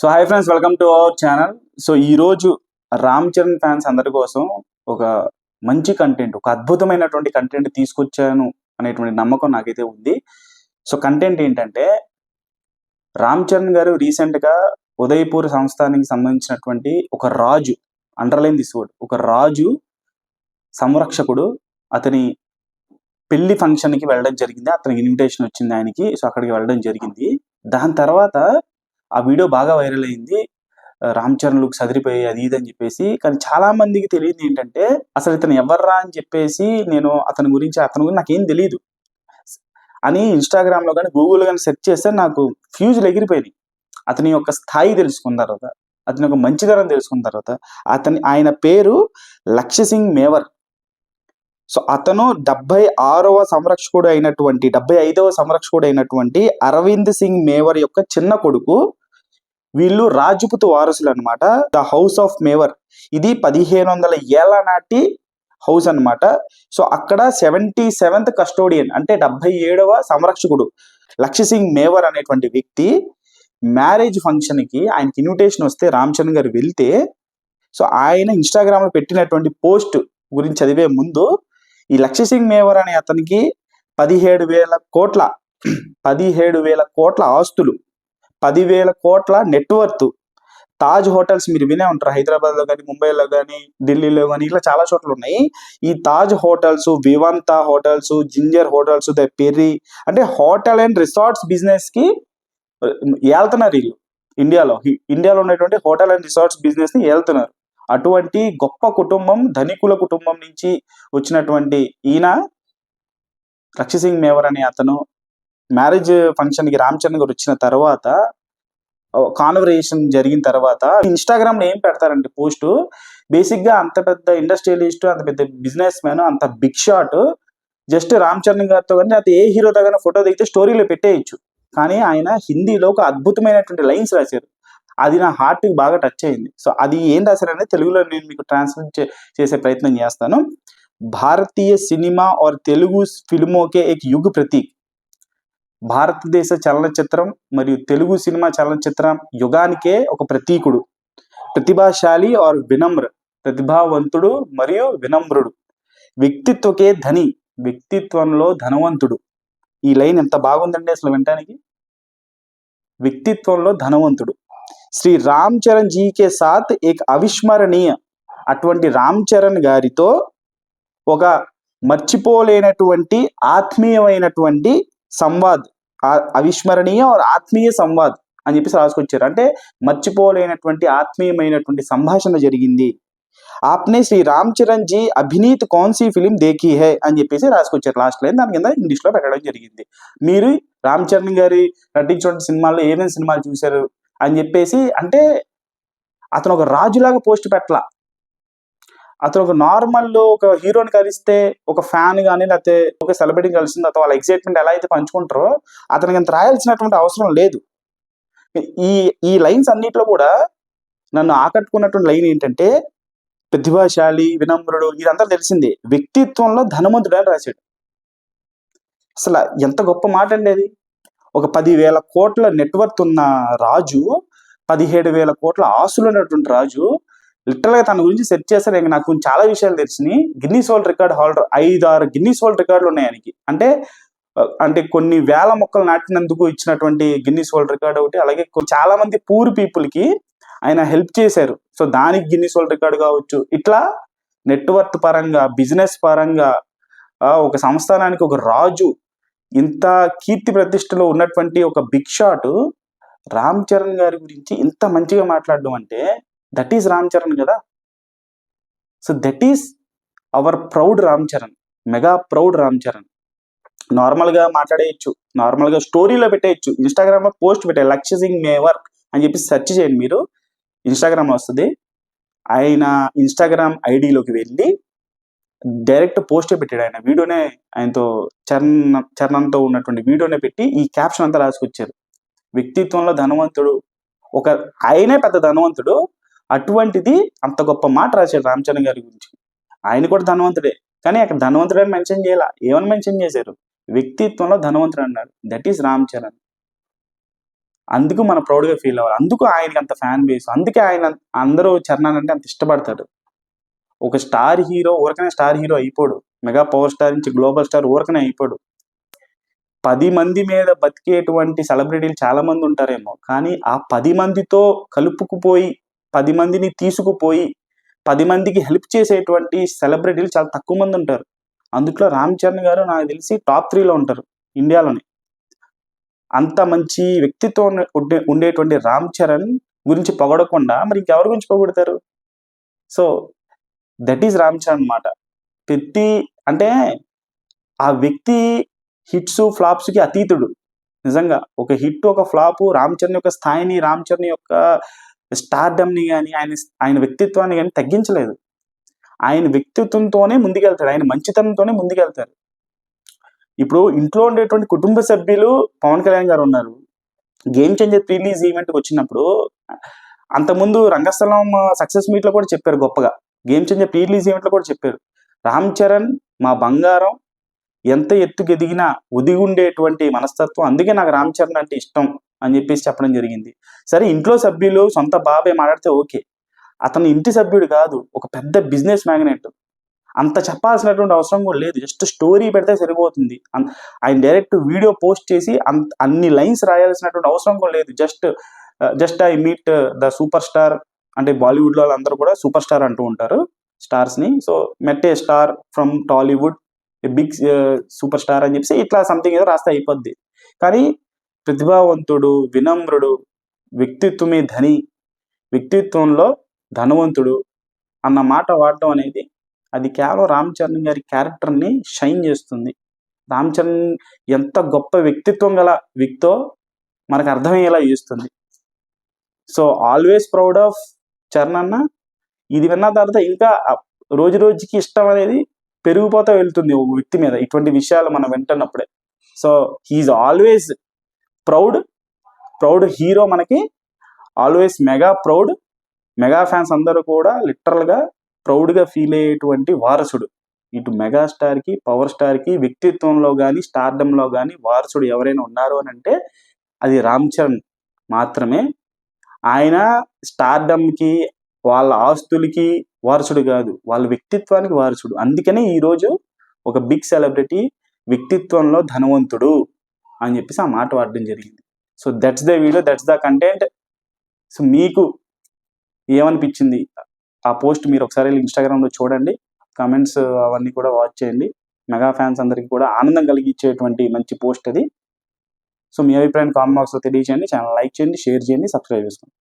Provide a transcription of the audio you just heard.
So hi friends welcome to our channel so ఈ రోజు Ram Charan fans అందరి కోసం ఒక మంచి కంటెంట్ ఒక అద్భుతమైనటువంటి కంటెంట్ తీసుకొచ్చాను అనేటువంటి నమ్మకం నాకైతే ఉంది. సో కంటెంట్ ఏంటంటే రామ్ చరణ్ గారు రీసెంట్గా ఉదయపూర్ సంస్థానికి సంబంధించినటువంటి ఒక రాజు అండర్లైన్ దిస్ ఒక రాజు సంరక్షకుడు అతని పెళ్ళి ఫంక్షన్కి వెళ్ళడం జరిగింది. అతనికి ఇన్విటేషన్ వచ్చింది ఆయనకి. సో అక్కడికి వెళ్ళడం జరిగింది. దాని తర్వాత ఆ వీడియో బాగా వైరల్ అయింది. రామ్ చరణ్ లుక్ సదిరిపోయి అది ఇది అని చెప్పేసి. కానీ చాలా మందికి తెలియదు ఏంటంటే అసలు ఇతను ఎవర్రా అని చెప్పేసి నేను అతని గురించి అతని గురించి నాకేం తెలియదు అని ఇన్స్టాగ్రామ్లో కానీ గూగుల్ కానీ సెర్చ్ చేస్తే నాకు ఫ్యూజులు ఎగిరిపోయినాయి. అతని యొక్క స్థాయి తెలుసుకున్న తర్వాత అతని యొక్క మంచితనం తెలుసుకున్న తర్వాత అతని ఆయన పేరు లక్ష్య సింగ్ మేవర్. సో అతను డెబ్బై ఆరవ సంరక్షకుడు అయినటువంటి డెబ్బై ఐదవ సంరక్షకుడు అయినటువంటి అరవింద్ సింగ్ మేవర్ యొక్క చిన్న కొడుకు. వీళ్ళు రాజపుత్ వారసులు అన్నమాట ద హౌస్ ఆఫ్ మేవర్. ఇది పదిహేను వందల ఏళ్ళ నాటి హౌస్ అన్నమాట. సో అక్కడ సెవెంటీ సెవెంత్ కస్టోడియన్ అంటే డెబ్బై ఏడవ సంరక్షకుడు లక్ష్య సింగ్ మేవర్ అనేటువంటి వ్యక్తి మ్యారేజ్ ఫంక్షన్కి ఆయనకి ఇన్విటేషన్ వస్తే రామ్ చరణ్ గారు వెళ్తే సో ఆయన ఇన్స్టాగ్రామ్లో పెట్టినటువంటి పోస్ట్ గురించి చదివే ముందు ఈ లక్ష్య సింగ్ మేవర్ అనే అతనికి పదిహేడు వేల కోట్ల పదిహేడు వేల కోట్ల ఆస్తులు పదివేల కోట్ల నెట్వర్త్. తాజ్ హోటల్స్ మీరు వినే ఉంటారు? హైదరాబాద్లో కానీ ముంబైలో కానీ ఢిల్లీలో కానీ ఇట్లా చాలా చోట్ల ఉన్నాయి. ఈ Taj hotels Vivanta hotels Ginger hotels the Perry అంటే హోటల్ అండ్ రిసార్ట్స్ బిజినెస్కి వీళ్ళు. ఇండియాలో. ఇండియాలో ఉన్నటువంటి హోటల్ అండ్ రిసార్ట్స్ బిజినెస్ వెళ్తున్నారు అటువంటి గొప్ప కుటుంబం ధనికుల కుటుంబం నుంచి వచ్చినటువంటి ఈయన రక్షసింగ్ మేవర్ అనే అతను మ్యారేజ్ ఫంక్షన్కి రామ్ చరణ్ గారు వచ్చిన తర్వాత కాన్వరేషన్ జరిగిన తర్వాత ఇన్స్టాగ్రామ్లో ఏం పెడతారంటే పోస్ట్? బేసిక్గా అంత పెద్ద ఇండస్ట్రియలిస్ట్ అంత పెద్ద బిజినెస్ మ్యాన్ అంత big shot just Ram Charan గారితో కానీ అది ఏ హీరో కానీ ఫోటో దిగితే స్టోరీలో పెట్టేయచ్చు. కానీ ఆయన హిందీలో ఒక అద్భుతమైనటువంటి లైన్స్ రాశారు. అది నా హార్ట్ బాగా టచ్ అయింది. సో అది ఏం రాశారనేది తెలుగులో నేను మీకు ట్రాన్స్లేట్ చేసే ప్రయత్నం చేస్తాను. భారతీయ సినిమా ఆర్ తెలుగు ఫిల్మోకే ఏక్ యుగ్ ప్రతీక్. భారతదేశ చలనచిత్రం మరియు తెలుగు సినిమా చలనచిత్రం యుగానికే ఒక ప్రతీకుడు. ప్రతిభాశాలి ఆర్ వినమ్ర ప్రతిభావంతుడు మరియు వినమ్రుడు. వ్యక్తిత్వకే ధని వ్యక్తిత్వంలో ధనవంతుడు. ఈ లైన్ ఎంత బాగుందండి అసలు వినటానికి? వ్యక్తిత్వంలో ధనవంతుడు. శ్రీ రామ్ చరణ్ జీకే సాత్ ఏక్ అవిస్మరణీయ. అటువంటి రామ్ చరణ్ గారితో ఒక మర్చిపోలేనటువంటి ఆత్మీయమైనటువంటి సంవాద్ అవిస్మరణీయ ఆత్మీయ సంవాద్ అని చెప్పేసి రాసుకొచ్చారు. అంటే మర్చిపోలేనటువంటి ఆత్మీయమైనటువంటి సంభాషణ జరిగింది. ఆప్నే శ్రీ రామ్ చరణ్ జీ అభినీత్ కౌన్సీ ఫిలిం దేఖీ హే అని చెప్పేసి రాసుకొచ్చారు లాస్ట్ లైన్ దాని కింద ఇంగ్లీష్లో పెట్టడం జరిగింది. మీరు రామ్ చరణ్ గారి నటించిన సినిమాల్లో ఏమేమి సినిమాలు చూశారు అని చెప్పేసి అంటే అతను ఒక రాజులాగా పోస్ట్ పెట్టలా. అతను ఒక నార్మల్ ఒక హీరోని కలిస్తే ఒక ఫ్యాన్ కానీ లేకపోతే ఒక సెలబ్రిటీ కలిసింది అతను వాళ్ళ ఎగ్జైట్మెంట్ ఎలా అయితే పంచుకుంటారో అతనికి అంత రాయాల్సినటువంటి అవసరం లేదు. ఈ ఈ లైన్స్ అన్నిట్లో కూడా నన్ను ఆకట్టుకున్నటువంటి లైన్ ఏంటంటే ప్రతిభాశాలి వినమ్రుడు ఇదంతా తెలిసిందే. వ్యక్తిత్వంలో ధనవంతుడు అని రాశాడు. అసలు ఎంత గొప్ప మాట అండి అది. ఒక పదివేల కోట్ల నెట్వర్క్ ఉన్న రాజు పదిహేడు వేల కోట్ల ఆస్తులు ఉన్నటువంటి రాజు లిటరల్గా తన గురించి సెర్చ్ చేస్తే ఇంకా నాకు చాలా విషయాలు తెలిసినాయి. గిన్నీస్ వరల్డ్ రికార్డ్ హోల్డర్ ఐదు ఆరు గిన్నీస్ వరల్డ్ రికార్డులు ఉన్నాయి ఆయనకి. అంటే అంటే కొన్ని వేల మొక్కలు నాటినందుకు ఇచ్చినటువంటి గిన్నీస్ వరల్డ్ రికార్డ్ ఒకటి అలాగే చాలా మంది పూర్ పీపుల్కి ఆయన హెల్ప్ చేశారు. సో దానికి గిన్నీస్ వరల్డ్ రికార్డ్ కావచ్చు. ఇట్లా నెట్వర్క్ పరంగా బిజినెస్ పరంగా ఆ, ఒక సంస్థానానికి ఒక రాజు ఇంత కీర్తి ప్రతిష్టలో ఉన్నటువంటి ఒక బిగ్ షాట్ రామ్ చరణ్ గారి గురించి ఇంత మంచిగా మాట్లాడడం అంటే దట్ ఈస్ రామ్ చరణ్ కదా. So that is our proud Ram Charan mega proud Ram Charan నార్మల్గా మాట్లాడేయచ్చు నార్మల్గా స్టోరీలో పెట్టేయచ్చు ఇన్స్టాగ్రామ్లో పోస్ట్ పెట్టే లక్ష్య సింగ్ వర్క్ అని చెప్పి సెర్చ్ చేయండి మీరు. ఇన్స్టాగ్రామ్ వస్తుంది. ఆయన ఇన్స్టాగ్రామ్ ఐడిలోకి వెళ్ళి డైరెక్ట్ పోస్టే పెట్టాడు ఆయన. వీడియోనే ఆయనతో చరణ్ చరణంతో ఉన్నటువంటి వీడియోనే పెట్టి ఈ క్యాప్షన్ అంతా రాసుకొచ్చారు. వ్యక్తిత్వంలో ధనవంతుడు ఒక ఆయనే పెద్ద ధనవంతుడు అటువంటిది అంత గొప్ప మాట రాశాడు రామ్ చరణ్ గారి గురించి. ఆయన కూడా ధనవంతుడే. కానీ అక్కడ ధనవంతుడు అని మెన్షన్ చేయాల? ఏమని మెన్షన్ చేశారు? వ్యక్తిత్వంలో ధనవంతుడు అన్నాడు. That is Ram Charan. అందుకు మన ప్రౌడ్గా ఫీల్ అవ్వాలి. అందుకు ఆయనకి అంత ఫ్యాన్ బేస్ అందుకే ఆయన అందరూ చరణ్ అంటే అంత ఇష్టపడతాడు ఒక స్టార్ హీరో ఊరకనే స్టార్ హీరో అయిపోడు. మెగా పవర్ స్టార్ నుంచి గ్లోబల్ స్టార్ ఊరకనే అయిపోడు. పది మంది మీద బతికేటువంటి సెలబ్రిటీలు చాలా మంది ఉంటారేమో. కానీ ఆ పది మందితో కలుపుకుపోయి పది మందిని తీసుకుపోయి పది మందికి హెల్ప్ చేసేటువంటి సెలబ్రిటీలు చాలా తక్కువ మంది ఉంటారు. అందుట్లో రామ్ చరణ్ గారు నాకు తెలిసి టాప్ త్రీలో ఉంటారు ఇండియాలోనే. అంత మంచి వ్యక్తిత్వం ఉండే- ఉండేటువంటి రామ్ చరణ్ గురించి పొగడకుండా మరి ఇంకెవరి గురించి పొగుడతారు? So that is Ram Charan అన్నమాట. ప్రతి అంటే ఆ వ్యక్తి హిట్స్ ఫ్లాప్స్కి అతీతుడు. నిజంగా ఒక హిట్ ఒక ఫ్లాప్ రామ్ చరణ్ యొక్క స్థాయిని రామ్ చరణ్ యొక్క స్టార్డమ్ని కానీ ఆయన ఆయన వ్యక్తిత్వాన్ని కానీ తగ్గించలేదు. ఆయన వ్యక్తిత్వంతోనే ముందుకెళ్తాడు. ఆయన మంచితనంతోనే ముందుకెళ్తారు ఇప్పుడు ఇంట్లో ఉండేటువంటి కుటుంబ సభ్యులు పవన్ కళ్యాణ్ గారు ఉన్నారు. గేమ్ చేంజర్ రిలీజ్ ఈవెంట్కి వచ్చినప్పుడు అంతకుముందు రంగస్థలం సక్సెస్ మీట్లో కూడా చెప్పారు గొప్పగా. గేమ్ చేంజర్ ప్రీ రిలీజ్ ఈవెంట్లో కూడా చెప్పారు. రామ్ చరణ్ మా బంగారం ఎంత ఎత్తుకెదిగినా ఒదిగి ఉండేటువంటి మనస్తత్వం. అందుకే నాకు రామ్ చరణ్ అంటే ఇష్టం. అని చెప్పేసి చెప్పడం జరిగింది. సరే ఇంట్లో సభ్యులు సొంత బాబాయ్ మాట్లాడితే ఓకే. అతను ఇంటి సభ్యుడు కాదు ఒక పెద్ద బిజినెస్ మ్యాగ్నెట్. అంత చెప్పాల్సినటువంటి అవసరం కూడా లేదు. జస్ట్ స్టోరీ పెడితే సరిపోతుంది. ఆయన డైరెక్ట్ వీడియో పోస్ట్ చేసి అంత అన్ని లైన్స్ రాయాల్సినటువంటి అవసరం కూడా లేదు. Just just I meet the superstar అంటే బాలీవుడ్లో వాళ్ళందరూ కూడా సూపర్ స్టార్ అంటూ ఉంటారు స్టార్స్ని. So met a star from Tollywood big superstar అని చెప్పేసి ఇట్లా సంథింగ్ ఏదో రాస్తే అయిపోద్ది. కానీ ప్రతిభావంతుడు వినమ్రుడు వ్యక్తిత్వమే ధని వ్యక్తిత్వంలో ధనవంతుడు అన్న మాట వాడటం అనేది అది కేవలం రామ్ చరణ్ గారి క్యారెక్టర్ని షైన్ చేస్తుంది. రామ్ చరణ్ ఎంత గొప్ప వ్యక్తిత్వం గల వ్యక్తో మనకు అర్థమయ్యేలా చేస్తుంది. So always proud of Charan అన్న. ఇది విన్న తర్వాత ఇంకా రోజు రోజుకి ఇష్టం అనేది పెరిగిపోతూ వెళ్తుంది ఒక వ్యక్తి మీద. ఇటువంటి విషయాలు మనం వింటున్నప్పుడే. So he always proud proud hero మనకి always mega proud mega fans అందరూ కూడా లిటరల్గా గా ప్రౌడ్గా ఫీల్ అయ్యేటువంటి వారసుడు. ఇటు మెగా స్టార్కి పవర్ స్టార్కి వ్యక్తిత్వంలో కానీ స్టార్డంలో కానీ వారసుడు ఎవరైనా ఉన్నారు అని అంటే అది రామ్ చరణ్ మాత్రమే. ఆయన స్టార్డమ్కి వాళ్ళ ఆస్తులకి వారసుడు కాదు వాళ్ళ వ్యక్తిత్వానికి వారసుడు. అందుకనే ఈ రోజు ఒక బిగ్ సెలబ్రిటీ వ్యక్తిత్వంలో ధనవంతుడు. అని చెప్పేసి ఆ మాట వాడడం జరిగింది. So that's the video that's the content so మీకు ఏమనిపించింది? ఆ పోస్ట్ మీరు ఒకసారి ఇన్స్టాగ్రామ్లో చూడండి. కమెంట్స్ అవన్నీ కూడా వాచ్ చేయండి. మెగా ఫ్యాన్స్ అందరికీ కూడా ఆనందం కలిగించేటువంటి మంచి పోస్ట్ అది. సో మీ అభిప్రాయాన్ని కామెంట్ బాక్స్లో తెలియజేయండి ఛానల్ లైక్ చేయండి షేర్ చేయండి సబ్స్క్రైబ్ చేసుకోండి.